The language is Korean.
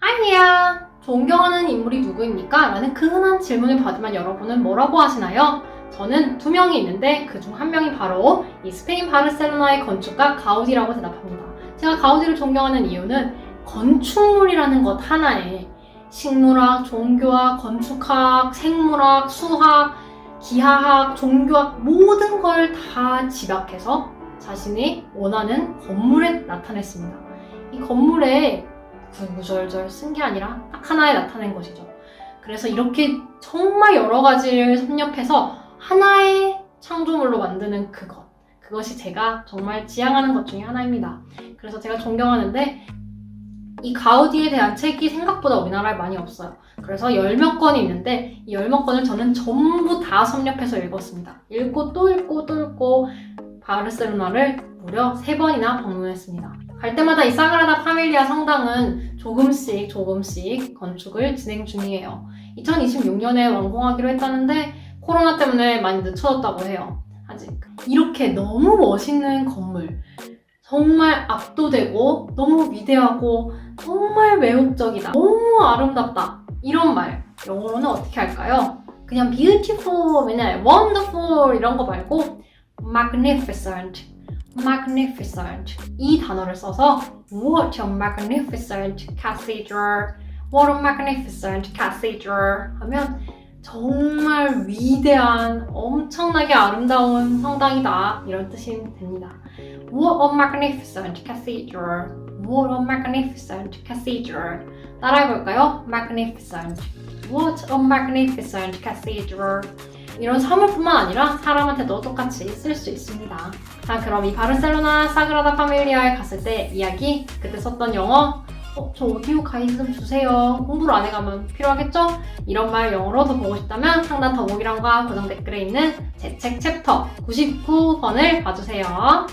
하이미야! 존경하는 인물이 누구입니까? 라는 그 흔한 질문을 받으면 여러분은 뭐라고 하시나요? 저는 두 명이 있는데 그 중 한 명이 바로 이 스페인 바르셀로나의 건축가 가우디라고 대답합니다. 제가 가우디를 존경하는 이유는 건축물이라는 것 하나에 식물학, 종교학, 건축학, 생물학, 수학, 기하학, 종교학 모든 걸 다 집약해서 자신이 원하는 건물에 나타냈습니다. 이 건물에 구구절절 쓴 게 아니라 딱 하나에 나타낸 것이죠. 그래서 이렇게 정말 여러 가지를 섭렵해서 하나의 창조물로 만드는 그것. 그것이 제가 정말 지향하는 것 중에 하나입니다. 그래서 제가 존경하는데 이 가우디에 대한 책이 생각보다 우리나라에 많이 없어요. 그래서 열 몇 권이 있는데 이 열 몇 권을 저는 전부 다 섭렵해서 읽었습니다. 읽고 또 읽고 또 읽고 바르셀로나를 무려 세 번이나 방문했습니다. 갈 때마다 이 사그라다 파밀리아 성당은 조금씩 조금씩 건축을 진행 중이에요. 2026년에 완공하기로 했다는데 코로나 때문에 많이 늦춰졌다고 해요. 아직 이렇게 너무 멋있는 건물 정말 압도되고 너무 위대하고 정말 매혹적이다 너무 아름답다 이런 말 영어로는 어떻게 할까요? 그냥 beautiful, 맨날 wonderful 이런 거 말고 magnificent magnificent 이 단어를 써서 What a magnificent cathedral What a magnificent cathedral 하면 정말 위대한 엄청나게 아름다운 성당이다 이런 뜻이 됩니다 What a magnificent cathedral What a magnificent cathedral 따라해볼까요? magnificent What a magnificent cathedral 이런 사물뿐만 아니라 사람한테도 똑같이 쓸 수 있습니다. 자, 그럼 이 바르셀로나 사그라다 파밀리아에 갔을 때 이야기, 그때 썼던 영어, 어, 저 오디오 가이드 좀 주세요. 공부를 안 해가면 필요하겠죠? 이런 말 영어로도 보고 싶다면 상단 더보기란과 고정 댓글에 있는 제 책 챕터 99번을 봐주세요.